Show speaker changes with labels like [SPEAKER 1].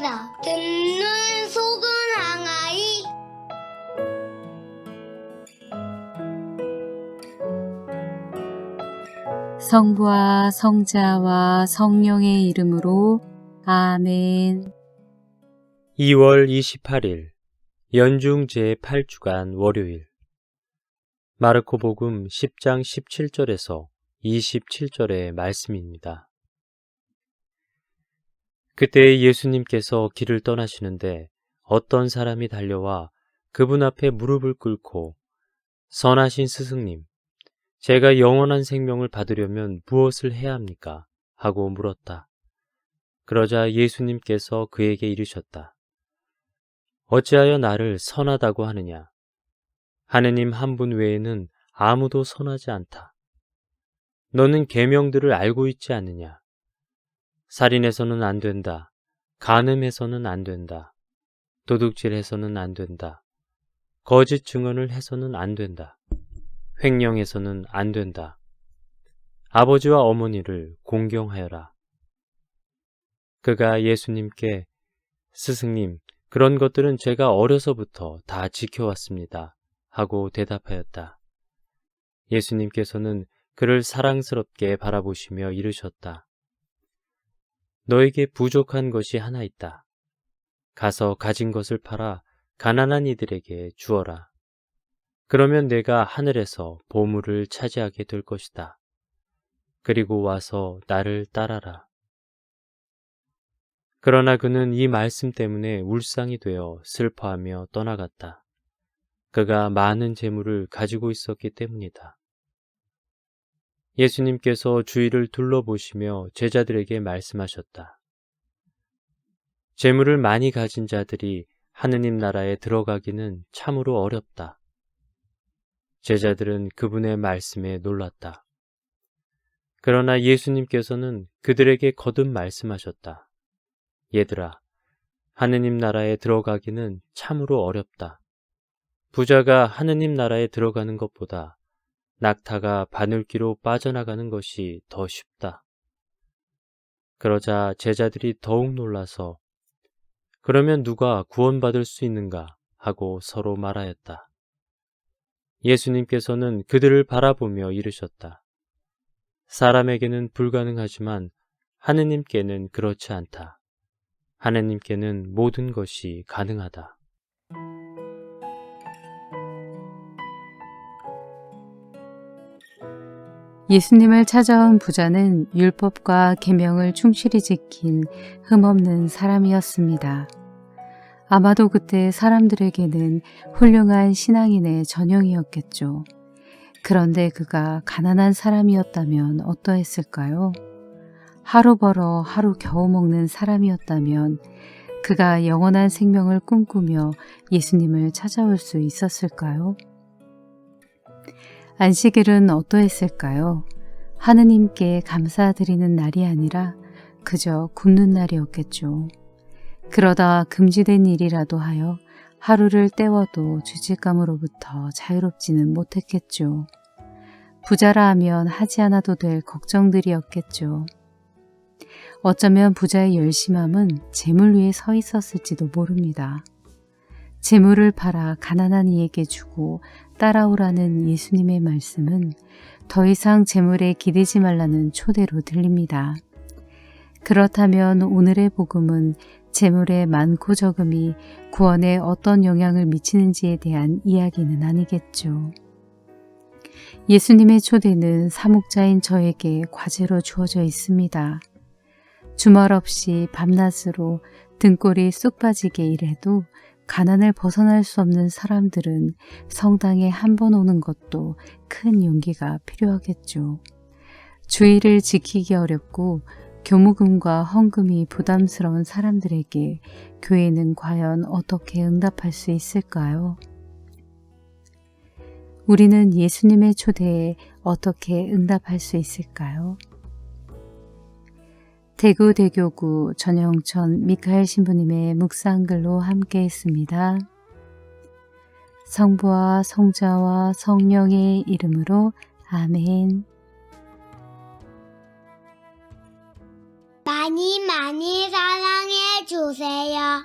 [SPEAKER 1] 항상 듣는 속은 항아리
[SPEAKER 2] 성부와 성자와 성령의 이름으로 아멘.
[SPEAKER 3] 2월 28일 연중 제8주간 월요일 마르코 복음 10장 17절에서 27절의 말씀입니다. 그때 예수님께서 길을 떠나시는데 어떤 사람이 달려와 그분 앞에 무릎을 꿇고 선하신 스승님, 제가 영원한 생명을 받으려면 무엇을 해야 합니까? 하고 물었다. 그러자 예수님께서 그에게 이르셨다. 어찌하여 나를 선하다고 하느냐? 하느님 한 분 외에는 아무도 선하지 않다. 너는 계명들을 알고 있지 않느냐? 살인해서는 안 된다. 간음해서는 안 된다. 도둑질해서는 안 된다. 거짓 증언을 해서는 안 된다. 횡령해서는 안 된다. 아버지와 어머니를 공경하여라. 그가 예수님께 스승님, 그런 것들은 제가 어려서부터 다 지켜왔습니다. 하고 대답하였다. 예수님께서는 그를 사랑스럽게 바라보시며 이르셨다. 너에게 부족한 것이 하나 있다. 가서 가진 것을 팔아 가난한 이들에게 주어라. 그러면 내가 하늘에서 보물을 차지하게 될 것이다. 그리고 와서 나를 따라라. 그러나 그는 이 말씀 때문에 울상이 되어 슬퍼하며 떠나갔다. 그가 많은 재물을 가지고 있었기 때문이다. 예수님께서 주위를 둘러보시며 제자들에게 말씀하셨다. 재물을 많이 가진 자들이 하느님 나라에 들어가기는 참으로 어렵다. 제자들은 그분의 말씀에 놀랐다. 그러나 예수님께서는 그들에게 거듭 말씀하셨다. 얘들아, 하느님 나라에 들어가기는 참으로 어렵다. 부자가 하느님 나라에 들어가는 것보다 낙타가 바늘귀로 빠져나가는 것이 더 쉽다. 그러자 제자들이 더욱 놀라서 그러면 누가 구원받을 수 있는가 하고 서로 말하였다. 예수님께서는 그들을 바라보며 이르셨다. 사람에게는 불가능하지만 하느님께는 그렇지 않다. 하느님께는 모든 것이 가능하다.
[SPEAKER 2] 예수님을 찾아온 부자는 율법과 계명을 충실히 지킨 흠없는 사람이었습니다. 아마도 그때 사람들에게는 훌륭한 신앙인의 전형이었겠죠. 그런데 그가 가난한 사람이었다면 어떠했을까요? 하루 벌어 하루 겨우 먹는 사람이었다면 그가 영원한 생명을 꿈꾸며 예수님을 찾아올 수 있었을까요? 안식일은 어떠했을까요? 하느님께 감사드리는 날이 아니라 그저 굶는 날이었겠죠. 그러다 금지된 일이라도 하여 하루를 때워도 죄책감으로부터 자유롭지는 못했겠죠. 부자라 하면 하지 않아도 될 걱정들이었겠죠. 어쩌면 부자의 열심함은 재물 위에 서 있었을지도 모릅니다. 재물을 팔아 가난한 이에게 주고 따라오라는 예수님의 말씀은 더 이상 재물에 기대지 말라는 초대로 들립니다. 그렇다면 오늘의 복음은 재물의 많고 적음이 구원에 어떤 영향을 미치는지에 대한 이야기는 아니겠죠. 예수님의 초대는 사목자인 저에게 과제로 주어져 있습니다. 주말 없이 밤낮으로 등골이 쑥 빠지게 일해도 가난을 벗어날 수 없는 사람들은 성당에 한 번 오는 것도 큰 용기가 필요하겠죠. 주의를 지키기 어렵고 교무금과 헌금이 부담스러운 사람들에게 교회는 과연 어떻게 응답할 수 있을까요? 우리는 예수님의 초대에 어떻게 응답할 수 있을까요? 대구 대교구 전영천 미카엘 신부님의 묵상글로 함께 했습니다. 성부와 성자와 성령의 이름으로 아멘.
[SPEAKER 1] 많이 많이 사랑해 주세요.